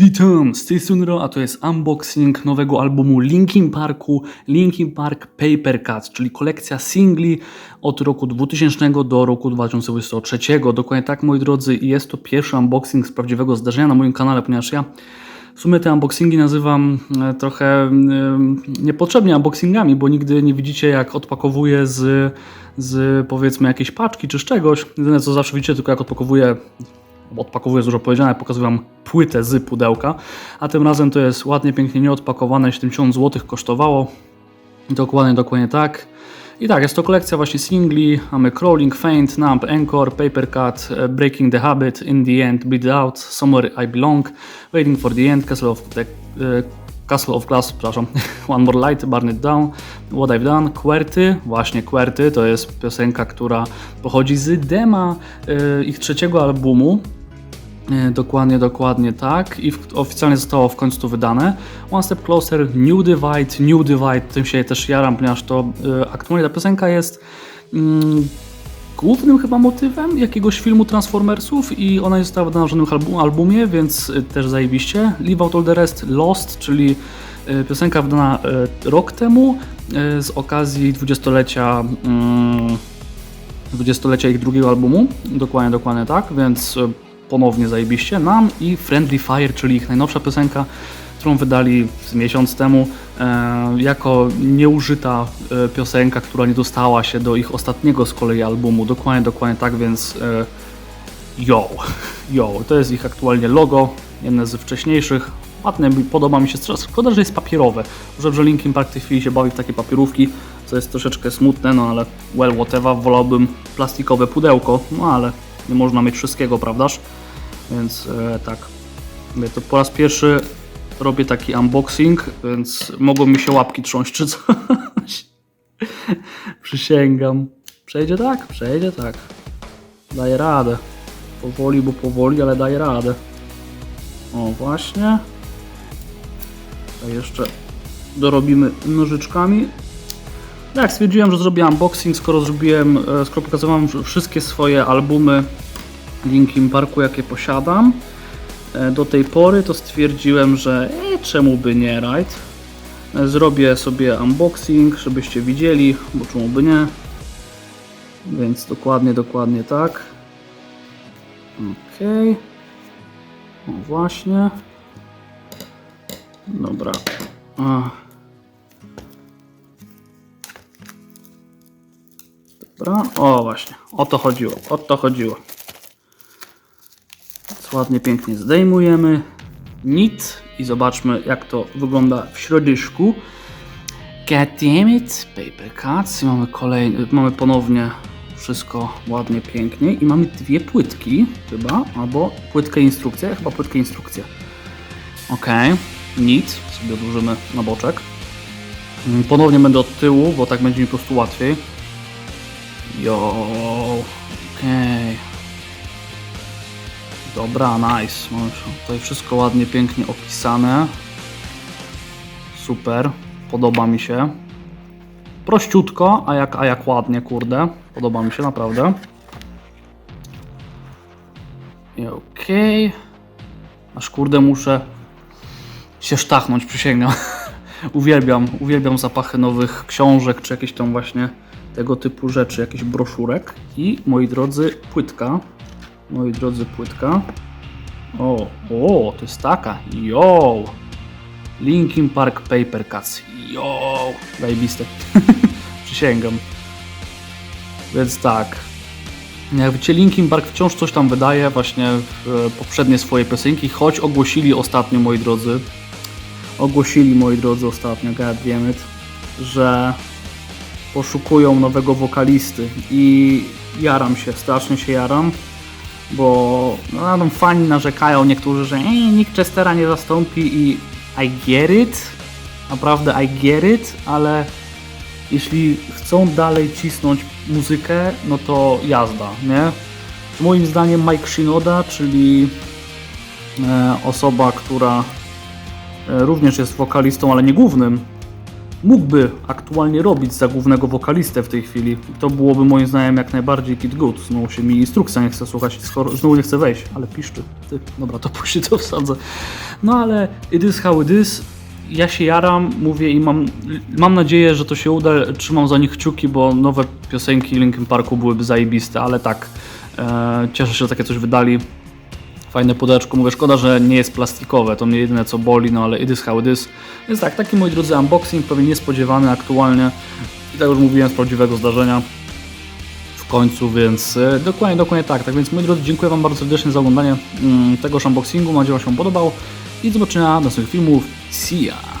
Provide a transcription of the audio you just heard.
Witam, z tej strony Ro, a to jest unboxing nowego albumu Linkin Parku, Linkin Park Paper Cuts, czyli kolekcja singli od roku 2000 do roku 2023. Dokładnie tak, moi drodzy, jest to pierwszy unboxing z prawdziwego zdarzenia na moim kanale, ponieważ ja w sumie te unboxingi nazywam e, trochę e, niepotrzebnie unboxingami, bo nigdy nie widzicie jak odpakowuję z, z powiedzmy jakiejś paczki czy z czegoś. Jedyne co zawsze widzicie tylko jak odpakowuję odpakowuję dużo powiedziane, pokazuję Wam płytę z pudełka, a tym razem to jest ładnie, pięknie nieodpakowane, 70 zł kosztowało. Dokładnie, dokładnie tak. I tak, jest to kolekcja właśnie singli, mamy Crawling, Faint, Numb, Encore, Paper Cut, e, Breaking the Habit, In the End, Bleed Out, Somewhere I Belong, Waiting for the End, Castle of, the, e, Castle of Glass, przepraszam, One More Light, Burn It Down, What I've Done, Querty, właśnie Querty, to jest piosenka, która pochodzi z dema e, ich trzeciego albumu, Dokładnie, dokładnie tak. I oficjalnie zostało w końcu to wydane. One Step Closer, New Divide, New Divide, tym się też jaram, ponieważ to y, aktualnie ta piosenka jest mm, głównym chyba motywem jakiegoś filmu Transformersów i ona jest wydana w żadnym album, albumie, więc y, też zajebiście. Leave Out All The Rest, Lost, czyli piosenka wydana rok temu z okazji dwudziestolecia y, dwudziestolecia ich drugiego albumu. Dokładnie, dokładnie tak, więc ponownie zajebiście. Nam i Friendly Fire, czyli ich najnowsza piosenka, którą wydali miesiąc temu, e, jako nieużyta e, piosenka, która nie dostała się do ich ostatniego z kolei albumu. Dokładnie, dokładnie tak, więc e, yo, yo, to jest ich aktualnie logo, jedne z wcześniejszych. Ładne, podoba mi się, szkoda, że jest papierowe. Może, że Linkin Park w tej chwili się bawi w takie papierówki, co jest troszeczkę smutne, no ale well whatever, wolałbym plastikowe pudełko, no ale nie można mieć wszystkiego, prawdaż? Więc e, tak, to po raz pierwszy robię taki unboxing, więc mogą mi się łapki trząść czy coś. Przysięgam. Przejdzie tak? Przejdzie tak. Daję radę. Powoli, bo powoli, ale daję radę. O, właśnie. A jeszcze dorobimy nożyczkami. Tak, stwierdziłem, że zrobię unboxing, skoro zrobiłem, e, skoro pokazywałem wszystkie swoje albumy Linkin Parku, jakie posiadam e, do tej pory, to stwierdziłem, że e, czemu by nie, right? E, Zrobię sobie unboxing, żebyście widzieli, bo czemu by nie. Więc dokładnie, dokładnie tak. Ok. No właśnie. Dobra. A. Dobra. O właśnie. O to chodziło. O to chodziło. Ładnie, pięknie zdejmujemy nit i zobaczmy jak to wygląda w środku. God damn it, paper cuts i mamy kolejny, mamy ponownie wszystko ładnie, pięknie i mamy dwie płytki chyba, albo płytkę instrukcję, chyba płytkę instrukcję. Ok, nit sobie odłożymy na boczek. Mm, Ponownie będę od tyłu, bo tak będzie mi po prostu łatwiej. Jo, okej. Dobra, nice. Mamy Tutaj wszystko ładnie, pięknie opisane. Super. Podoba mi się. Prościutko, a jak, a jak ładnie, kurde. Podoba mi się naprawdę. Okej. Aż kurde muszę się sztachnąć, przysięgam. uwielbiam, uwielbiam zapachy nowych książek, czy jakieś tam właśnie tego typu rzeczy, jakichś broszurek. I moi drodzy, płytka. Moi drodzy, płytka. O, o, to jest taka. Yo! Linkin Park Paper Cuts. Yo! Zajebiste. Przysięgam. Więc tak. Jak wiecie, Linkin Park wciąż coś tam wydaje, właśnie w e, poprzednie swoje piosenki, choć ogłosili ostatnio, moi drodzy, ogłosili, moi drodzy, ostatnio, god damn it, że poszukują nowego wokalisty i jaram się, strasznie się jaram, bo no, fani narzekają niektórzy, że e, nikt Chestera nie zastąpi i I get it, naprawdę I get it, ale jeśli chcą dalej cisnąć muzykę, no to jazda, nie? Moim zdaniem Mike Shinoda, czyli e, osoba, która e, również jest wokalistą, ale nie głównym, mógłby aktualnie robić za głównego wokalistę w tej chwili. To byłoby moim zdaniem jak najbardziej Kid Good. Znowu się mi instrukcja nie chce słuchać, skoro znowu nie chce wejść, ale piszczy. Ty, dobra, to później to wsadzę. No ale it is how it is. Ja się jaram, mówię i mam, mam nadzieję, że to się uda. Trzymam za nich kciuki, bo nowe piosenki Linkin Parku byłyby zajebiste, ale tak, e, cieszę się, że takie coś wydali. Fajne pudełeczko, mówię, szkoda, że nie jest plastikowe, to mnie jedyne co boli, no ale it is how it is. Więc tak, taki moi drodzy unboxing, pewnie niespodziewany aktualnie. I tak już mówiłem z prawdziwego zdarzenia w końcu, więc e, dokładnie, dokładnie tak. Tak więc moi drodzy, dziękuję Wam bardzo serdecznie za oglądanie mm, tegoż unboxingu, mam nadzieję, że się podobał i do zobaczenia następnych filmów. See ya!